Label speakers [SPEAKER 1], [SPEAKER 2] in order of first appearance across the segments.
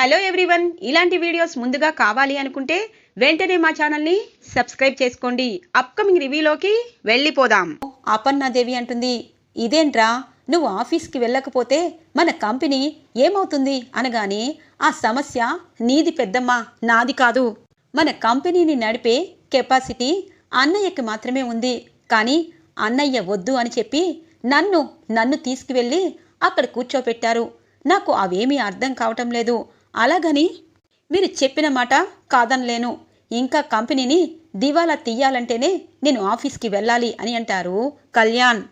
[SPEAKER 1] Hello everyone. ఇలాంటి videos ముందుగా కావాలి అనుకుంటే వెంటనే మా ఛానల్ని సబ్స్క్రైబ్ చేసుకోండి. అప్కమింగ్ రివ్యూలోకి వెళ్ళిపోదాం. అపర్ణాదేవి అంటుంది ఇదేంట్రా? నువ్వు ఆఫీస్కి వెళ్ళకపోతే మన కంపెనీ ఏమవుతుంది? అనగానే ఆ సమస్య నీది పెద్దమ్మ నాది కాదు. మన కంపెనీని నడిపే కెపాసిటీ అన్నయ్యకి మాత్రమే ఉంది. కానీ అన్నయ్య వద్దు అని చెప్పి నన్ను నన్ను తీసుకువెళ్ళి అక్కడ కూర్చోపెట్టారు. నాకు అవేమీ అర్థం కావటం లేదు. అలాగని మీరు చెప్పిన మాట కాదనలేను. ఇంకా కంపెనీని దివాలా తీయాలంటేనే నేను ఆఫీస్కి వెళ్ళాలి అని అంటారు కళ్యాణ్.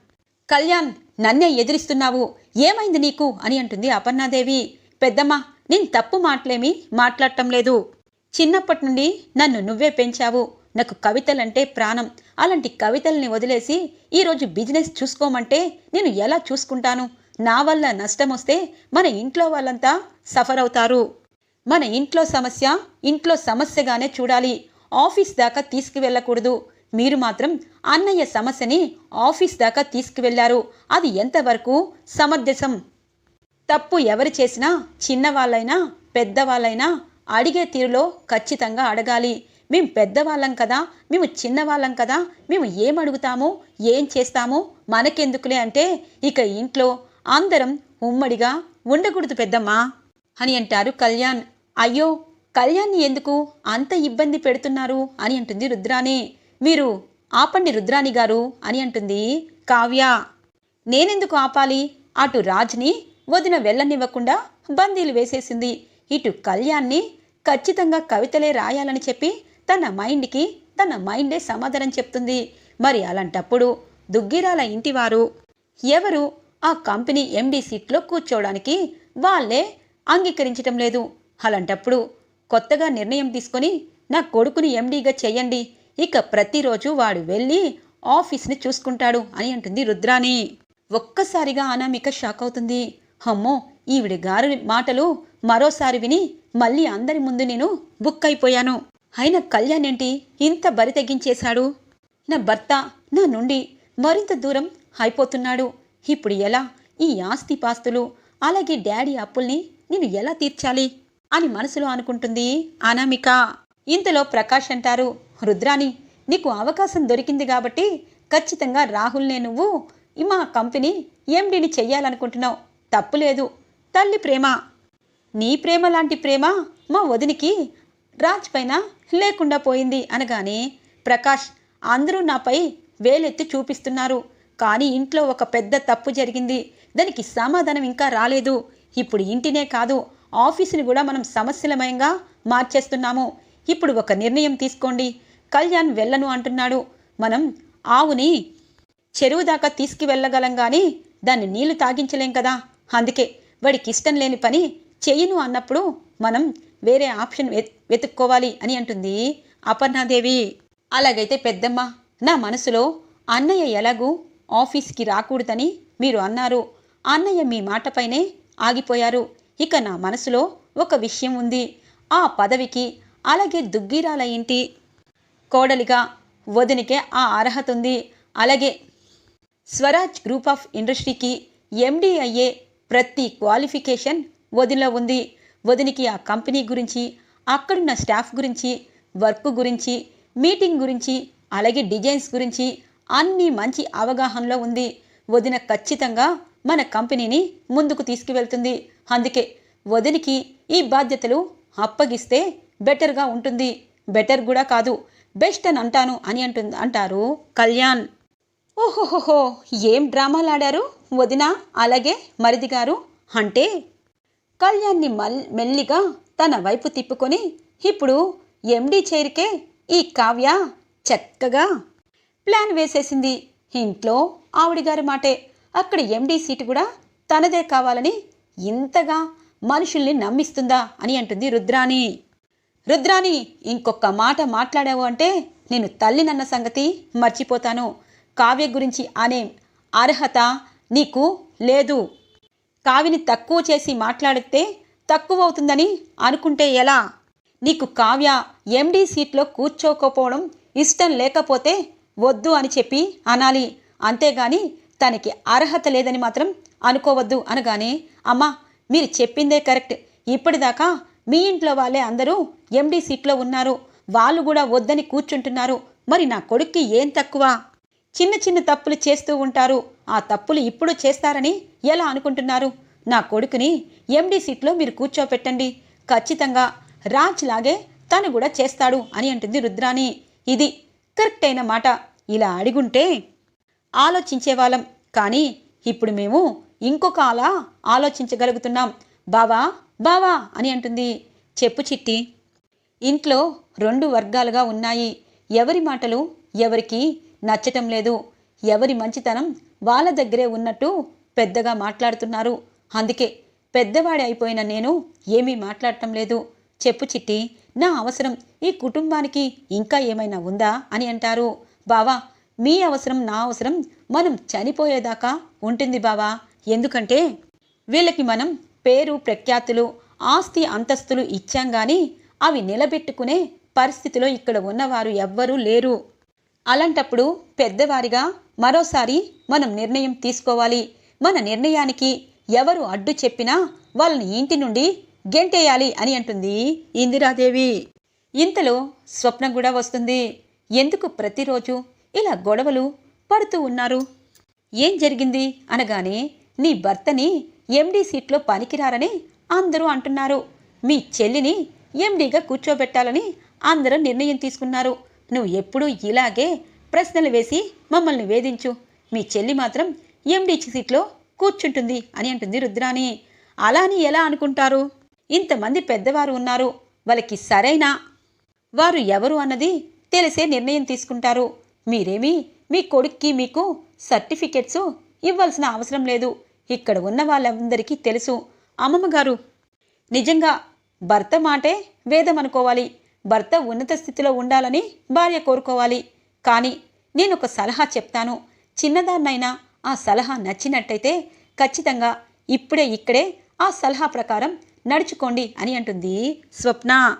[SPEAKER 1] కళ్యాణ్ నన్నే ఎదిరిస్తున్నావు. ఏమైంది నీకు? అని అంటుంది అపర్ణాదేవి. పెద్దమ్మ నేను తప్పు మాటలేమి మాట్లాడటం లేదు. చిన్నప్పటి నుండి నన్ను నువ్వే పెంచావు. నాకు కవితలంటే ప్రాణం. అలాంటి కవితల్ని వదిలేసి ఈరోజు బిజినెస్ చూసుకోమంటే నేను ఎలా చూసుకుంటాను? నా వల్ల నష్టం వస్తే మన ఇంట్లో వాళ్ళంతా సఫర్ అవుతారు. మన ఇంట్లో సమస్య ఇంట్లో సమస్యగానే చూడాలి. ఆఫీస్ దాకా తీసుకువెళ్ళకూడదు. మీరు మాత్రం అన్నయ్య సమస్యని ఆఫీస్ దాకా తీసుకువెళ్ళారు అది ఎంతవరకు సమంజసం తప్పు ఎవరు చేసినా చిన్నవాళ్ళైనా పెద్దవాళ్ళైనా అడిగే తీరులో ఖచ్చితంగా అడగాలి. మేము పెద్దవాళ్ళం కదా మేము చిన్నవాళ్ళం కదా మేము ఏం అడుగుతాము ఏం చేస్తాము మనకెందుకులే అంటే ఇక ఇంట్లో అందరం ఉమ్మడిగా ఉండకూడదు పెద్దమ్మా అని అంటారు కళ్యాణ్. అయ్యో కళ్యాణ్ని ఎందుకు అంత ఇబ్బంది పెడుతున్నారు అని అంటుంది రుద్రాణి మీరు ఆపండి రుద్రాణి గారు అని అంటుంది కావ్య. నేనెందుకు ఆపాలి? అటు రాజ్ని వదిన వెళ్ళనివ్వకుండా బందీలు వేసేసింది. ఇటు కళ్యాణ్ని ఖచ్చితంగా కవితలే రాయాలని చెప్పి తన మైండ్కి తన మైండే సమాధానం చెప్తుంది. మరి అలాంటప్పుడు దుగ్గిరాల ఇంటివారు ఎవరు? ఆ కంపెనీ ఎండీ సీట్లో కూర్చోవడానికి వాళ్ళే అంగీకరించటం లేదు. అలాంటప్పుడు కొత్తగా నిర్ణయం తీసుకొని నా కొడుకుని ఎండీగా చేయండి. ఇక ప్రతిరోజు వాడు వెళ్ళి ఆఫీస్ని చూసుకుంటాడు అని అంటుంది రుద్రాణి. ఒక్కసారిగా అనామిక షాక్ అవుతుంది. అమ్మో ఈవిడ గారి మాటలు మరోసారి విని మళ్ళీ అందరి ముందు నేను బుక్ అయిపోయాను. అయిన కళ్యాణ్ ఏంటి ఇంత బరి తెగించేశాడు? నా భర్త నా నుండి మరింత దూరం అయిపోతున్నాడు. ఇప్పుడు ఎలా? ఈ ఆస్తి పాస్తులు అలాగే డాడీ అప్పుల్ని నేను ఎలా తీర్చాలి? అని మనసులో అనుకుంటుంది అనామిక. ఇంతలో ప్రకాష్ అంటారు రుద్రాణి నీకు అవకాశం దొరికింది కాబట్టి ఖచ్చితంగా రాహుల్నే నువ్వు మా కంపెనీ ఎండిని చెయ్యాలనుకుంటున్నావు. తప్పులేదు తల్లి ప్రేమ. నీ ప్రేమ లాంటి ప్రేమ మా వదినికి రాజ్ పైన లేకుండా పోయింది. అనగానే ప్రకాష్ అందరూ నాపై వేలెత్తి చూపిస్తున్నారు. కానీ ఇంట్లో ఒక పెద్ద తప్పు జరిగింది. దానికి సమాధానం ఇంకా రాలేదు. ఇప్పుడు ఇంటినే కాదు ఆఫీసుని కూడా మనం సమస్యలమయంగా మార్చేస్తున్నాము. ఇప్పుడు ఒక నిర్ణయం తీసుకోండి. కళ్యాణ్ వెళ్ళను అంటున్నాడు. మనం ఆవుని చెరువు దాకా తీసుకువెళ్ళగలం కానీ దాన్ని నీళ్ళు తాగించలేం కదా. అందుకే వాడికి ఇష్టం లేని పని చెయ్యను అన్నప్పుడు మనం వేరే ఆప్షన్ వెతుక్కోవాలి అని అంటుంది అపర్ణాదేవి. అలాగైతే పెద్దమ్మ నా మనసులో అన్నయ్య ఎలాగూ ఆఫీస్కి రాకూడదని మీరు అన్నారు. అన్నయ్య మీ మాటపైనే ఆగిపోయారు. ఇక నా మనసులో ఒక విషయం ఉంది. ఆ పదవికి అలాగే దుగ్గిరాల ఇంటి కోడలిగా వదినికే ఆ అర్హత ఉంది. అలాగే స్వరాజ్ గ్రూప్ ఆఫ్ ఇండస్ట్రీకి ఎండీ అయ్యే ప్రతి క్వాలిఫికేషన్ వదిలో ఉంది. వదినికి ఆ కంపెనీ గురించి అక్కడున్న స్టాఫ్ గురించి వర్క్ గురించి మీటింగ్ గురించి అలాగే డిజైన్స్ గురించి అన్నీ మంచి అవగాహనలో ఉంది. వదిన ఖచ్చితంగా మన కంపెనీని ముందుకు తీసుకువెళ్తుంది. అందుకే వదినికి ఈ బాధ్యతలు అప్పగిస్తే బెటర్గా ఉంటుంది. బెటర్ కూడా కాదు బెస్ట్ అని అంటాను అని అంటుంది అంటారు కళ్యాణ్. ఓహోహోహో ఏం డ్రామాలాడారు వదిన? అలాగే మరిది గారు? అంటే కళ్యాణ్ని మల్ మెల్లిగా తన వైపు తిప్పుకొని ఇప్పుడు ఎండీ చైర్కే ఈ కావ్య చక్కగా ప్లాన్ వేసేసింది. ఇంట్లో ఆవిడ గారి మాటే. అక్కడ ఎండీ సీటు కూడా తనదే కావాలని ఇంతగా మనుషుల్ని నమ్మిస్తుందా అని అంటుంది రుద్రాణి. రుద్రాణి ఇంకొక మాట మాట్లాడావు అంటే నేను తల్లినన్న సంగతి మర్చిపోతాను. కావ్య గురించి అనే అర్హత నీకు లేదు. కావిని తక్కువ చేసి మాట్లాడితే తక్కువ అవుతుందని అనుకుంటే ఎలా? నీకు కావ్య ఎండీ సీట్లో కూర్చోకపోవడం ఇష్టం లేకపోతే వద్దు అని చెప్పి అనాలి. అంతేగాని తనకి అర్హత లేదని మాత్రం అనుకోవద్దు అనగానే అమ్మా మీరు చెప్పిందే కరెక్ట్. ఇప్పటిదాకా మీ ఇంట్లో వాళ్ళే అందరూ ఎండీ సీట్లో ఉన్నారు. వాళ్ళు కూడా వద్దని కూర్చుంటున్నారు. మరి నా కొడుక్కి ఏం తక్కువ? చిన్న చిన్న తప్పులు చేస్తూ ఉంటారు. ఆ తప్పులు ఇప్పుడు చేస్తారని ఎలా అనుకుంటున్నారు? నా కొడుకుని ఎండీ సీట్లో మీరు కూర్చోపెట్టండి. ఖచ్చితంగా రాజ్ లాగే తను కూడా చేస్తాడు అని అంటుంది రుద్రాని ఇది కరెక్ట్ అయిన మాట. ఇలా అడిగుంటే ఆలోచించేవాళ్ళం. కానీ ఇప్పుడు మేము ఇంకొక అలా ఆలోచించగలుగుతున్నాం. బావా బావా అని అంటుంది. చెప్పు చిట్టి. ఇంట్లో రెండు వర్గాలుగా ఉన్నాయి. ఎవరి మాటలు ఎవరికి నచ్చటం లేదు. ఎవరి మంచితనం వాళ్ళ దగ్గరే ఉన్నట్టు పెద్దగా మాట్లాడుతున్నారు. అందుకే పెద్దవాడి అయిపోయిన నేను ఏమీ మాట్లాడటం లేదు. చెప్పు చిట్టి నా అవసరం ఈ కుటుంబానికి ఇంకా ఏమైనా ఉందా అని అంటారు. బావా మీ అవసరం నా అవసరం మనం చనిపోయేదాకా ఉంటుంది బావా. ఎందుకంటే వీళ్ళకి మనం పేరు ప్రఖ్యాతులు ఆస్తి అంతస్తులు ఇచ్చాం గాని అవి నిలబెట్టుకునే పరిస్థితిలో ఇక్కడ ఉన్నవారు ఎవ్వరూ లేరు. అలాంటప్పుడు పెద్దవారిగా మరోసారి మనం నిర్ణయం తీసుకోవాలి. మన నిర్ణయానికి ఎవరు అడ్డు చెప్పినా వాళ్ళని ఇంటి నుండి గెంటేయాలి అని అంటుంది ఇందిరాదేవి. ఇంతలో స్వప్నం కూడా వస్తుంది. ఎందుకు ప్రతిరోజు ఇలా గొడవలు పడుతూ ఉన్నారు? ఏం జరిగింది? అనగానే నీ భర్తని ఎండీ సీట్లో పనికిరారని అందరూ అంటున్నారు. మీ చెల్లిని ఎండీగా కూర్చోబెట్టాలని అందరూ నిర్ణయం తీసుకున్నారు. నువ్వు ఎప్పుడూ ఇలాగే ప్రశ్నలు వేసి మమ్మల్ని వేధించు. మీ చెల్లి మాత్రం ఎండీ సీట్లో కూర్చుంటుంది అని అంటుంది రుద్రాణి. అలా అని ఎలా అనుకుంటారు? ఇంతమంది పెద్దవారు ఉన్నారు. వాళ్ళకి సరైన వారు ఎవరు అన్నది తెలిసే నిర్ణయం తీసుకుంటారు. మీరేమీ? మీ కొడుక్కి మీకు సర్టిఫికెట్స్ ఇవ్వాల్సిన అవసరం లేదు. ఇక్కడ ఉన్న వాళ్ళందరికీ తెలుసు. అమ్మమ్మ గారు నిజంగా భర్త మాటే వేదం అనుకోవాలి భర్త ఉన్నత స్థితిలో ఉండాలని భార్య కోరుకోవాలి. కానీ నేను ఒక సలహా చెప్తాను. చిన్నదాన్నైనా ఆ సలహా నచ్చినట్టయితే ఖచ్చితంగా ఇప్పుడే ఇక్కడే ఆ సలహా ప్రకారం నడుచుకోండి అని అంటుంది స్వప్న.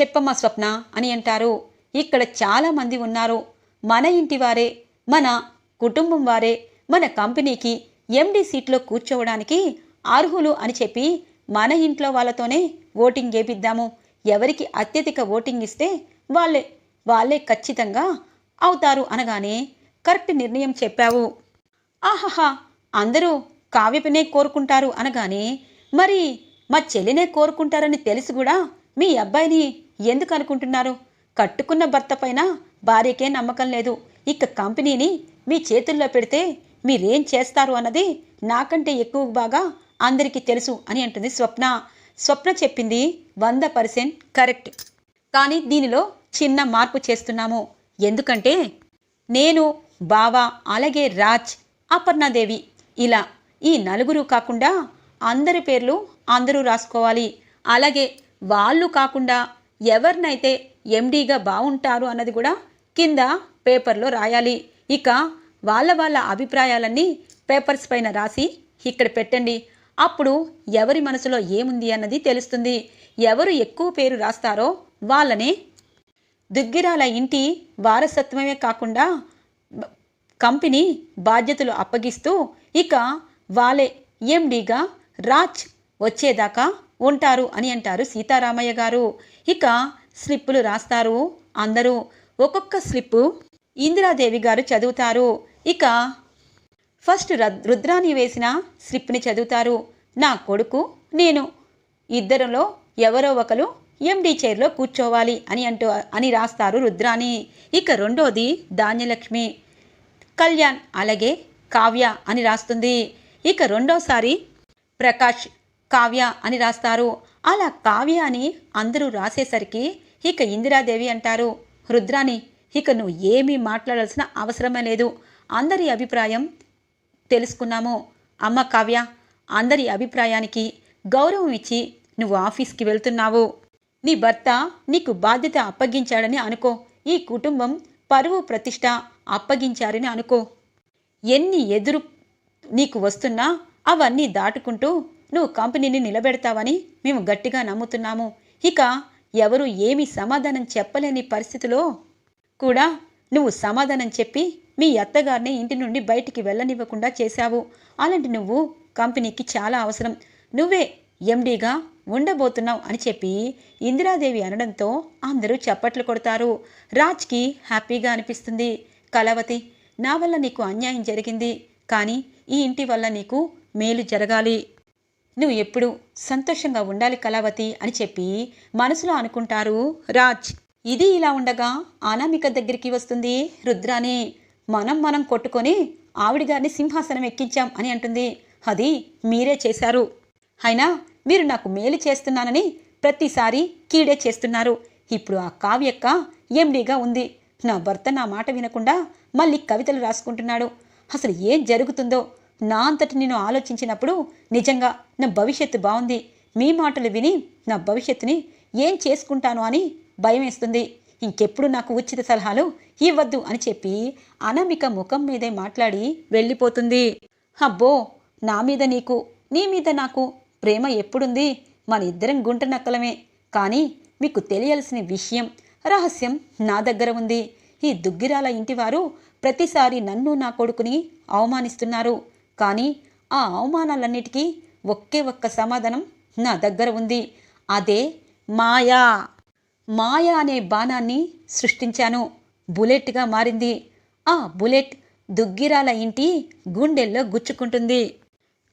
[SPEAKER 1] చెప్పమ్మా స్వప్న అని అంటారు. ఇక్కడ చాలామంది ఉన్నారు. మన ఇంటి వారే మన కుటుంబం వారే మన కంపెనీకి ఎండి సీట్లో కూర్చోవడానికి అర్హులు అని చెప్పి మన ఇంట్లో వాళ్ళతోనే ఓటింగ్ వేపిద్దాము ఎవరికి అత్యధిక ఓటింగ్ ఇస్తే వాళ్ళే వాళ్ళే ఖచ్చితంగా అవుతారు అనగానే కరెక్ట్ నిర్ణయం చెప్పావు. ఆహాహా! అందరూ కావ్యపనే కోరుకుంటారు అనగానే మరి మా చెల్లినే కోరుకుంటారని తెలిసి కూడా మీ అబ్బాయిని ఎందుకు అనుకుంటున్నారు? కట్టుకున్న భర్త పైన భార్యకే నమ్మకం లేదు. ఇక కంపెనీని మీ చేతుల్లో పెడితే మీరేం చేస్తారు అన్నది నాకంటే ఎక్కువ బాగా అందరికీ తెలుసు అని అంటుంది స్వప్న. స్వప్న చెప్పింది వంద పర్సెంట్ కరెక్ట్. కానీ దీనిలో చిన్న మార్పు చేస్తున్నాము. ఎందుకంటే నేను బావ అలాగే రాజ్ అపర్ణాదేవి ఇలా ఈ నలుగురు కాకుండా అందరి పేర్లు అందరూ రాసుకోవాలి. అలాగే వాళ్ళు కాకుండా ఎవరినైతే ఎండీగా బాగుంటారు అన్నది కూడా కింద పేపర్లో రాయాలి. ఇక వాళ్ళ వాళ్ళ అభిప్రాయాలన్నీ పేపర్స్ పైన రాసి ఇక్కడ పెట్టండి. అప్పుడు ఎవరి మనసులో ఏముంది అన్నది తెలుస్తుంది. ఎవరు ఎక్కువ పేరు రాస్తారో వాళ్ళనే దుగ్గిరాల ఇంటి వారసత్వమే కాకుండా కంపెనీ బాధ్యతలు అప్పగిస్తూ ఇక వాళ్ళే ఎండీగా రాజ్ వచ్చేదాకా ఉంటారు అని అంటారు సీతారామయ్య గారు. ఇక స్లిప్పులు రాస్తారు. అందరూ ఒక్కొక్క స్లిప్పు ఇందిరాదేవి గారు చదువుతారు. ఇక ఫస్ట్ రద్- రుద్రాని వేసిన స్లిప్ని చదువుతారు. నా కొడుకు నేను ఇద్దరిలో ఎవరో ఒకరు ఎండి చైర్లో కూర్చోవాలి అని అంటూ అని రాస్తారు రుద్రాని. ఇక రెండోది ధాన్యలక్ష్మి. కళ్యాణ్ అలాగే కావ్య అని రాస్తుంది. ఇక రెండోసారి ప్రకాష్ కావ్య అని రాస్తారు. అలా కావ్య అని అందరూ రాసేసరికి ఇక ఇందిరాదేవి అంటారు రుద్రాని ఇక నువ్వు ఏమీ మాట్లాడాల్సిన అవసరమే లేదు. అందరి అభిప్రాయం తెలుసుకున్నాము. అమ్మ కావ్య అందరి అభిప్రాయానికి గౌరవం ఇచ్చి నువ్వు ఆఫీస్కి వెళ్తున్నావు. నీ భర్త నీకు బాధ్యత అప్పగించాడని అనుకో. ఈ కుటుంబం పరువు ప్రతిష్ట అప్పగించారని అనుకో. ఎన్ని ఎదురు నీకు వస్తున్నా అవన్నీ దాటుకుంటూ నువ్వు కంపెనీని నిలబెడతావని మేము గట్టిగా నమ్ముతున్నాము. ఇక ఎవరు ఏమి సమాధానం చెప్పలేని పరిస్థితిలో కూడా నువ్వు సమాధానం చెప్పి మీ అత్తగారిని ఇంటి నుండి బయటికి వెళ్ళనివ్వకుండా చేశావు. అలాంటి నువ్వు కంపెనీకి చాలా అవసరం. నువ్వే ఎండీగా ఉండబోతున్నావు అని చెప్పి ఇందిరాదేవి అనడంతో అందరూ చప్పట్లు కొడతారు. రాజ్కి హ్యాపీగా అనిపిస్తుంది. కళావతి నా వల్ల నీకు అన్యాయం జరిగింది. కానీ ఈ ఇంటి వల్ల నీకు మేలు జరగాలి. నువ్వు ఎప్పుడు సంతోషంగా ఉండాలి కళావతి అని చెప్పి మనసులో అనుకుంటారు రాజ్. ఇది ఇలా ఉండగా అనామిక దగ్గరికి వస్తుంది. రుద్రాని మనం మనం కొట్టుకొని ఆవిడ గారిని సింహాసనం ఎక్కించాం అని అంటుంది. అది మీరే చేశారు. అయినా మీరు నాకు మేలు చేస్తున్నానని ప్రతిసారి కీడే చేస్తున్నారు. ఇప్పుడు ఆ కావ్యక్క ఎండీగా ఉంది. నా భర్త నా మాట వినకుండా మళ్ళీ కవితలు రాసుకుంటున్నాడు. అసలు ఏం జరుగుతుందో నా అంతటి నేను ఆలోచించినప్పుడు నిజంగా నా భవిష్యత్తు బాగుంది. మీ మాటలు విని నా భవిష్యత్తుని ఏం చేసుకుంటాను అని భయం వేస్తుంది ఇంకెప్పుడు నాకు ఉచిత సలహాలు ఇవ్వద్దు అని చెప్పి అనామిక ముఖం మీదే మాట్లాడి వెళ్ళిపోతుంది. అబ్బో నా మీద నీకు నీ మీద నాకు ప్రేమ ఎప్పుడుంది? మన ఇద్దరం గుంట నక్కలమే. కానీ మీకు తెలియాల్సిన విషయం రహస్యం నా దగ్గర ఉంది. ఈ దుగ్గిరాల ఇంటివారు ప్రతిసారి నన్ను నా కొడుకుని అవమానిస్తున్నారు. కానీ ఆ అవమానాలన్నిటికీ ఒకే ఒక్క సమాధానం నా దగ్గర ఉంది. అదే మాయా. మాయా అనే బాణాన్ని సృష్టించాను. బుల్లెట్గా మారింది. ఆ బుల్లెట్ దుగ్గిరాల ఇంటి గుండెల్లో గుచ్చుకుంటుంది.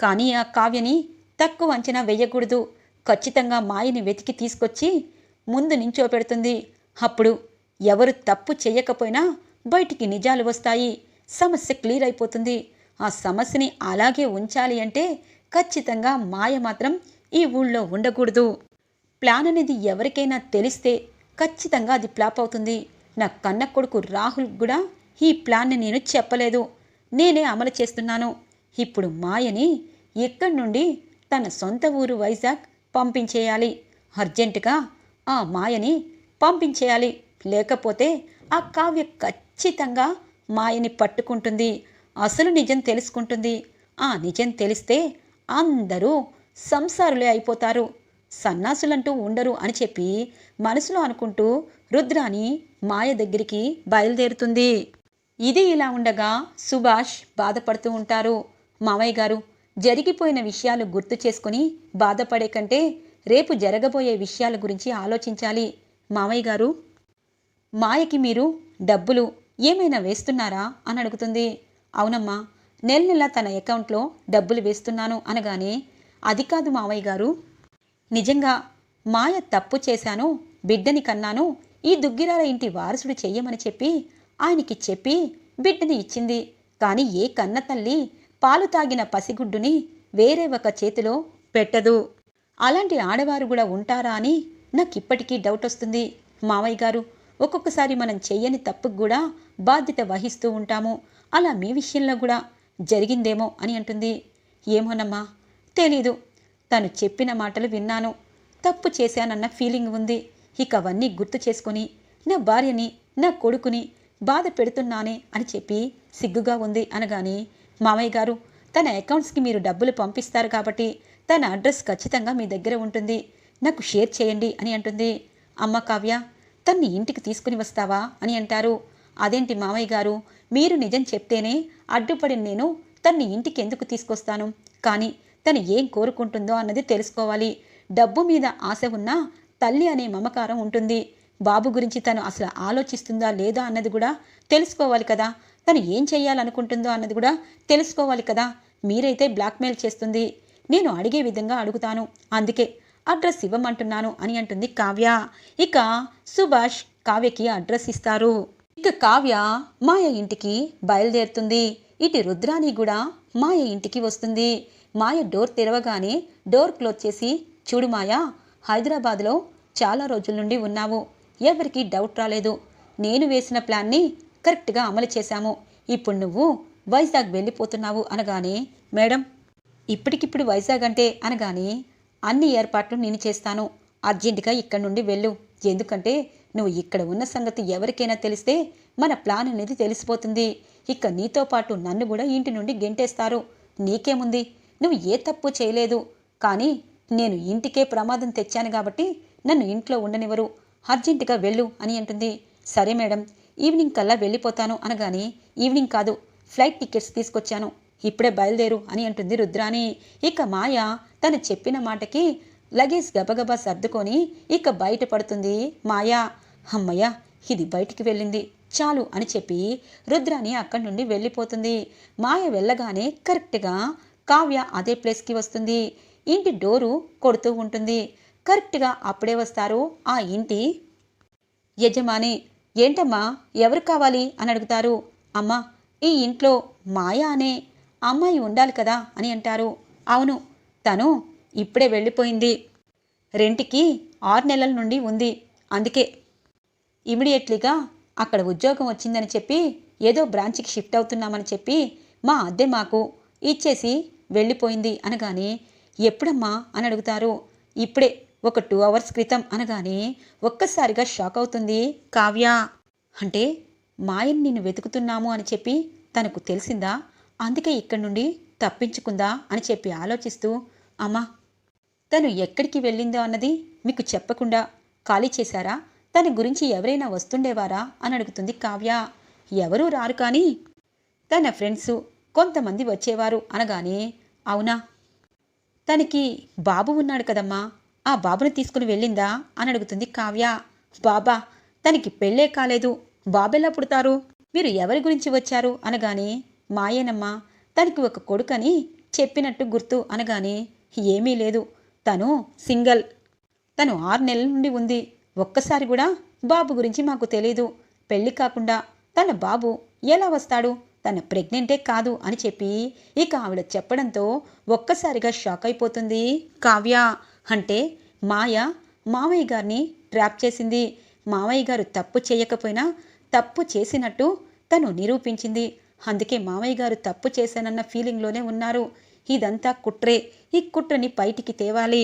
[SPEAKER 1] కానీ ఆ కావ్యని తక్కువ అంచనా వేయకూడదు. ఖచ్చితంగా మాయని వెతికి తీసుకొచ్చి ముందు నించోపెడుతుంది. అప్పుడు ఎవరు తప్పు చేయకపోయినా బయటికి నిజాలు వస్తాయి. సమస్య క్లియర్ అయిపోతుంది. ఆ సమస్యని అలాగే ఉంచాలి అంటే ఖచ్చితంగా మాయ మాత్రం ఈ ఊళ్ళో ఉండకూడదు. ప్లాన్ అనేది ఎవరికైనా తెలిస్తే ఖచ్చితంగా అది ఫ్లాప్ అవుతుంది. నా కన్న కొడుకు రాహుల్ కూడా ఈ ప్లాన్ని నేను చెప్పలేదు. నేనే అమలు చేస్తున్నాను. ఇప్పుడు మాయని ఇక్కడి నుండి తన సొంత ఊరు వైజాగ్ పంపించేయాలి. అర్జెంటుగా ఆ మాయని పంపించేయాలి. లేకపోతే ఆ కావ్య ఖచ్చితంగా మాయని పట్టుకుంటుంది. అసలు నిజం తెలుసుకుంటుంది. ఆ నిజం తెలిస్తే అందరూ సంసారులే అయిపోతారు. సన్నాసులంటూ ఉండరు అని చెప్పి మనసులో అనుకుంటూ రుద్రాని మాయ దగ్గరికి బయలుదేరుతుంది. ఇది ఇలా ఉండగా సుభాష్ బాధపడుతూ ఉంటారు. మామయ్య గారు జరిగిపోయిన విషయాలు గుర్తు చేసుకుని బాధపడే కంటే రేపు జరగబోయే విషయాల గురించి ఆలోచించాలి. మామయ్య గారు మాయకి మీరు డబ్బులు ఏమైనా వేస్తున్నారా? అని అడుగుతుంది. అవునమ్మా నెల నెల తన అకౌంట్లో డబ్బులు వేస్తున్నాను అనగానే అది కాదు మావయ్య గారు. నిజంగా మాయ తప్పు చేశాను బిడ్డని కన్నాను ఈ దుగ్గిరాల ఇంటి వారసుడు చెయ్యమని చెప్పి ఆయనకి చెప్పి బిడ్డని ఇచ్చింది. కానీ ఏ కన్న తల్లి పాలు తాగిన పసిగుడ్డుని వేరే ఒక చేతిలో పెట్టదు. అలాంటి ఆడవారు కూడా ఉంటారా అని నాకు ఇప్పటికీ డౌట్ వస్తుంది. మావయ్య గారు ఒక్కొక్కసారి మనం చెయ్యని తప్పుకు కూడా బాధ్యత వహిస్తూ ఉంటాము. అలా మీ విషయంలో కూడా జరిగిందేమో అని అంటుంది. ఏమోనమ్మా తెలీదు. తను చెప్పిన మాటలు విన్నాను. తప్పు చేశానన్న ఫీలింగ్ ఉంది. ఇక అవన్నీ గుర్తు చేసుకొని నా భార్యని నా కొడుకుని బాధ పెడుతున్నానే అని చెప్పి సిగ్గుగా ఉంది అనగాని మామయ్య గారు తన అకౌంట్స్కి మీరు డబ్బులు పంపిస్తారు కాబట్టి తన అడ్రస్ ఖచ్చితంగా మీ దగ్గర ఉంటుంది. నాకు షేర్ చేయండి అని అంటుంది. అమ్మ కావ్య తన్ని ఇంటికి తీసుకుని వస్తావా అని అంటారు. అదేంటి మామయ్య గారు? మీరు నిజం చెప్తేనే అడ్డుపడిన నేను తన్ని ఇంటికి ఎందుకు తీసుకొస్తాను? కానీ తను ఏం కోరుకుంటుందో అన్నది తెలుసుకోవాలి. డబ్బు మీద ఆశ ఉన్నా తల్లి అనే మమకారం ఉంటుంది. బాబు గురించి తను అసలు ఆలోచిస్తుందా లేదా అన్నది కూడా తెలుసుకోవాలి కదా. తను ఏం చేయాలనుకుంటుందో అన్నది కూడా తెలుసుకోవాలి కదా. మీరైతే బ్లాక్మెయిల్ చేస్తుంది. నేను అడిగే విధంగా అడుగుతాను. అందుకే అడ్రస్ ఇవ్వమంటున్నాను అని అంటుంది కావ్య. ఇక సుభాష్ కావ్యకి అడ్రస్ ఇస్తారు. ఇక కావ్య మాయ ఇంటికి బయలుదేరుతుంది. ఇటు రుద్రాని కూడా మాయ ఇంటికి వస్తుంది. మాయ డోర్ తెరవగానే డోర్ క్లోజ్ చేసి చూడు మాయ హైదరాబాద్లో చాలా రోజుల నుండి ఉన్నావు. ఎవరికి డౌట్ రాలేదు. నేను వేసిన ప్లాన్ని కరెక్ట్గా అమలు చేశాము. ఇప్పుడు నువ్వు వైజాగ్ వెళ్ళిపోతున్నావు అనగానే మేడం ఇప్పటికిప్పుడు వైజాగ్ అంటే అనగానే అన్ని ఏర్పాట్లు నేను చేస్తాను. అర్జెంటుగా ఇక్కడి నుండి వెళ్ళు. ఎందుకంటే నువ్వు ఇక్కడ ఉన్న సంగతి ఎవరికైనా తెలిస్తే మన ప్లాన్ అనేది తెలిసిపోతుంది. ఇక నీతో పాటు నన్ను కూడా ఇంటి నుండి గెంటేస్తారు. నీకేముంది? నువ్వు ఏ తప్పు చేయలేదు. కానీ నేను ఇంటికే ప్రమాదం తెచ్చాను కాబట్టి నన్ను ఇంట్లో ఉండనివ్వరు. అర్జెంటుగా వెళ్ళు అని అంటుంది. సరే మేడం ఈవినింగ్ కల్లా వెళ్ళిపోతాను అనగానే ఈవినింగ్ కాదు ఫ్లైట్ టికెట్స్ తీసుకొచ్చాను. ఇప్పుడే బయలుదేరు అని అంటుంది రుద్రాని ఇక మాయ తను చెప్పిన మాటకి లగేజ్ గబగబా సర్దుకొని ఇక బయటపడుతుంది మాయా. అమ్మయ్య ఇది బయటికి వెళ్ళింది. చాలు అని చెప్పి రుద్రాని అక్కడి నుండి వెళ్ళిపోతుంది. మాయ వెళ్ళగానే కరెక్ట్గా కావ్య అదే ప్లేస్కి వస్తుంది. ఇంటి డోరు కొడుతూ ఉంటుంది. కరెక్ట్గా అప్పుడే వస్తారు ఆ ఇంటి యజమాని. ఏంటమ్మా ఎవరు కావాలి? అని అడుగుతారు. అమ్మా ఈ ఇంట్లో మాయ అనే అమ్మాయి ఉండాలి కదా అని అంటారు. అవును తను ఇప్పుడే వెళ్ళిపోయింది. రెంటికి ఆరు నెలల నుండి ఉంది. అందుకే ఇమీడియట్లీగా అక్కడ ఉద్యోగం వచ్చిందని చెప్పి ఏదో బ్రాంచ్కి షిఫ్ట్ అవుతున్నామని చెప్పి మా అద్దె మాకు ఇచ్చేసి వెళ్ళిపోయింది అనగానే ఎప్పుడమ్మా? అని అడుగుతారు. ఇప్పుడే ఒక టూ అవర్స్ క్రితం అనగానే ఒక్కసారిగా షాక్ అవుతుంది కావ్య. అంటే మాయని నిన్ను వెతుకుతున్నాము అని చెప్పి తనకు తెలిసిందా? అందుకే ఇక్కడి నుండి తప్పించుకుందా? అని చెప్పి ఆలోచిస్తూ అమ్మా తను ఎక్కడికి వెళ్ళిందో అన్నది మీకు చెప్పకుండా ఖాళీ చేశారా? తన గురించి ఎవరైనా వస్తుండేవారా? అని అడుగుతుంది కావ్య. ఎవరూ రారు కానీ తన ఫ్రెండ్స్ కొంతమంది వచ్చేవారు అనగానే అవునా? తనకి బాబు ఉన్నాడు కదమ్మా. ఆ బాబుని తీసుకుని వెళ్ళిందా? అని అడుగుతుంది కావ్య. బాబా తనకి పెళ్ళే కాలేదు. బాబెలా పుడతారు? మీరు ఎవరి గురించి వచ్చారు? అనగానే మాయేనమ్మా తనకి ఒక కొడుకని చెప్పినట్టు గుర్తు అనగానే ఏమీ లేదు. తను సింగల్. తను ఆరు నెలల నుండి ఉంది. ఒక్కసారి కూడా బాబు గురించి మాకు తెలీదు. పెళ్ళి కాకుండా తన బాబు ఎలా వస్తాడు? తన ప్రెగ్నెంటే కాదు అని చెప్పి ఇక ఆవిడ చెప్పడంతో ఒక్కసారిగా షాక్ అయిపోతుంది కావ్య. అంటే మాయ మావయ్య గారిని ట్రాప్ చేసింది. మావయ్య గారు తప్పు చేయకపోయినా తప్పు చేసినట్టు తను నిరూపించింది. అందుకే మావయ్య గారు తప్పు చేశానన్న ఫీలింగ్లోనే ఉన్నారు. ఇదంతా కుట్రే. ఈ కుట్రని బయటికి తేవాలి.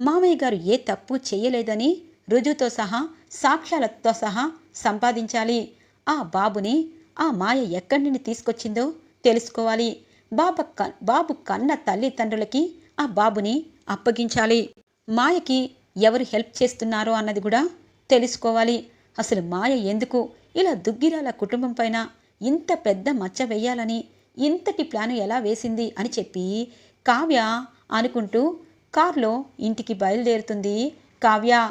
[SPEAKER 1] మావయ్య గారు ఏ తప్పు చేయలేదని రుజువుతో సహా సాక్ష్యాలతో సహా సంపాదించాలి. ఆ బాబుని ఆ మాయ ఎక్కడి నుండి తీసుకొచ్చిందో తెలుసుకోవాలి. బాబ క- బాబు కన్న తల్లిదండ్రులకి ఆ బాబుని అప్పగించాలి. మాయకి ఎవరు హెల్ప్ చేస్తున్నారో అన్నది కూడా తెలుసుకోవాలి. అసలు మాయ ఎందుకు ఇలా దుగ్గిరాల కుటుంబం పైన ఇంత పెద్ద మచ్చ వేయాలని ఇంతటి ప్లాను ఎలా వేసింది అని చెప్పి కావ్య అనుకుంటూ కారులో ఇంటికి బయలుదేరుతుంది. కావ్య